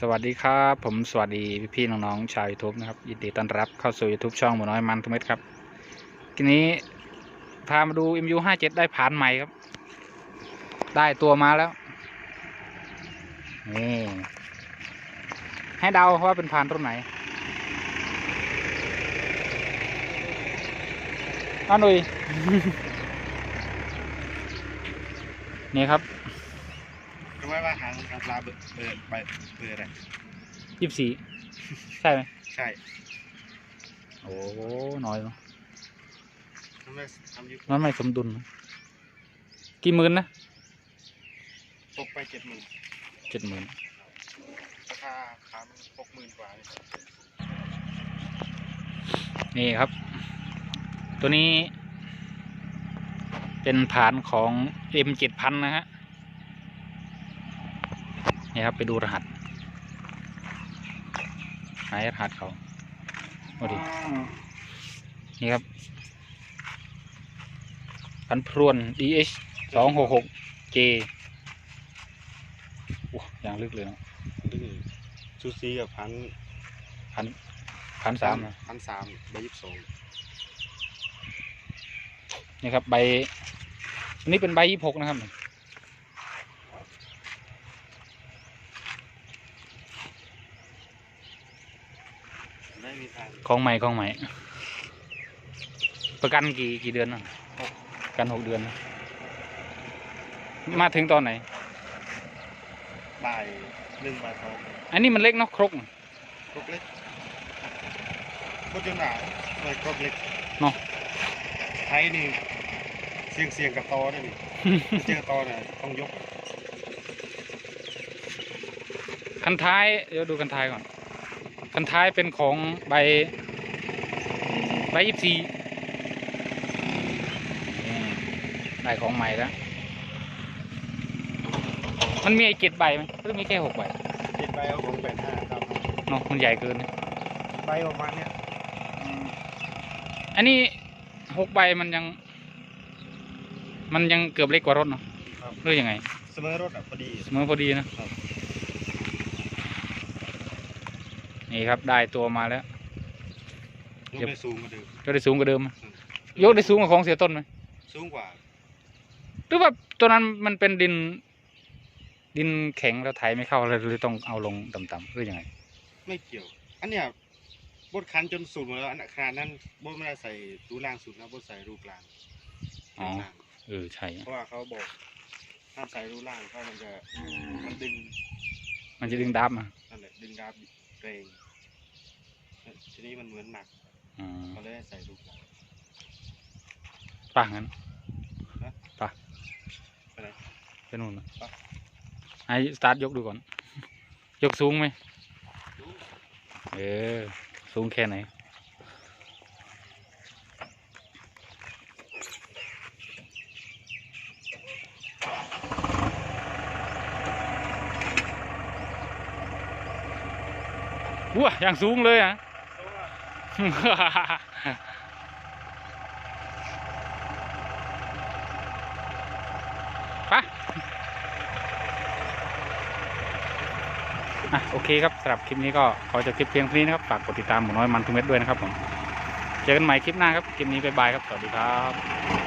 สวัสดีครับ ผมสวัสดีพี่ๆน้องๆชาว YouTube นะครับ ยินดีต้อนรับเข้าสู่ YouTube ช่องหมูน้อยมันทุกเม็ดครับ ทีนี้พามาดู MU57 ได้ผ่านใหม่ครับ ได้ตัวมาแล้ว นี่ ให้เดาว่าเป็นผ่านรุ่นไหนน้าหนุ่ยนี่ครับ ก็ไม่ว่าหางหางปลาเบอร์เบอร์ไปเบอร์อะไร ยี่สิบสี่ใช่ไหมใช่โอ้น้อยเนอะทำไมทำอยุมันไม่สมดุลนะกี่หมื่นนะตกไปเจ็ดหมื่นเจ็ดหมื่นราคาขามหกหมื่นกว่านี่นี่ครับ ตัวนี้ เป็นฐานของ M เจ็ดพันนะฮะ นี่ครับไปดูรหัส หายรหัสเขาโอ้ดินี่ครับพันพรวน DH สองหกหก J โอ้อย่างลึกเลยเนอะดื้อซูซีกับพันพันพันสามนะพันสามใบยี่สิบสองนี่ครับใบ อันนี้เป็นใบยี่หกนะครับ มีทางของใหม่ของใหม่ ประกันกี่กี่เดือนนะประกันหกเดือนนะมาถึงตอนไหน บ่ายหนึ่งบ่ายสองอันนี้มันเล็กเนาะครกน่ะครบเล็กโคตรหนาเลยครบเล็กเนาะไทยนี่เสียงเสียงกับตอได้นี่เจอตอเนี่ยต้องยกคันท้ายเดี๋ยวดูคันท้ายก่อน คันท้ายเป็นของใบใบยี่สี่ได้ของใหม่แล้ว มันมีไอ้เจ็ดใบไหมหรือมีแค่หกใบติดใบเอาของแปดห้าครับเนาะมันใหญ่เกินนะใบประมาณเนี้ยอันนี้หกใบมันยัง มันยังเกือบเล็กกว่ารถเนาะครับหรือยังไง เสมอรถอะพอดี เสมอพอดีนะครับ นี่ครับได้ตัวมาแล้ว ยกได้สูงกว่าเดิม ยกได้สูงกว่าเดิมไหมยกได้สูงกว่าของเสียต้นไหมสูงกว่าหรือว่าตัวนั้นมันเป็นดิน ดินแข็งแล้วไถไม่เข้าเลยเลยต้องเอาลงต่ำๆหรือยังไง ไม่เกี่ยว อันเนี้ยบดคันจนสุดหมดแล้วอันขนาดนั้นบดไม่ได้ใส่รูล่างสุดนะบดใส่รูกลางอ๋อรูล่างเออใช่เพราะว่าเขาบอกห้ามใส่รูล่างเพราะมันจะมันดึง มันจะดึงดับมานั่นแหละดึงดาบเกรง ทีนี้มันเหมือนหนักอ๋อเขาเลยให้ใส่รูกลางป่ะงั้นฮะป่ะไปไหน ไปนู่นนะป่ะไอ้สตาร์ทยกดูก่อน ยกสูงไหมเออ สูงแค่ไหน ว้าอย่างสูงเลยอะ ปะอะโอเคครับสำหรับคลิปนี้ก็ขอจบคลิปเพียงเท่านี้นะครับ ฝากกดติดตามหมูน้อยมันทุกเม็ดด้วยนะครับผม เจอกันใหม่คลิปหน้าครับ คลิปนี้บ๊ายบายครับ สวัสดีครับ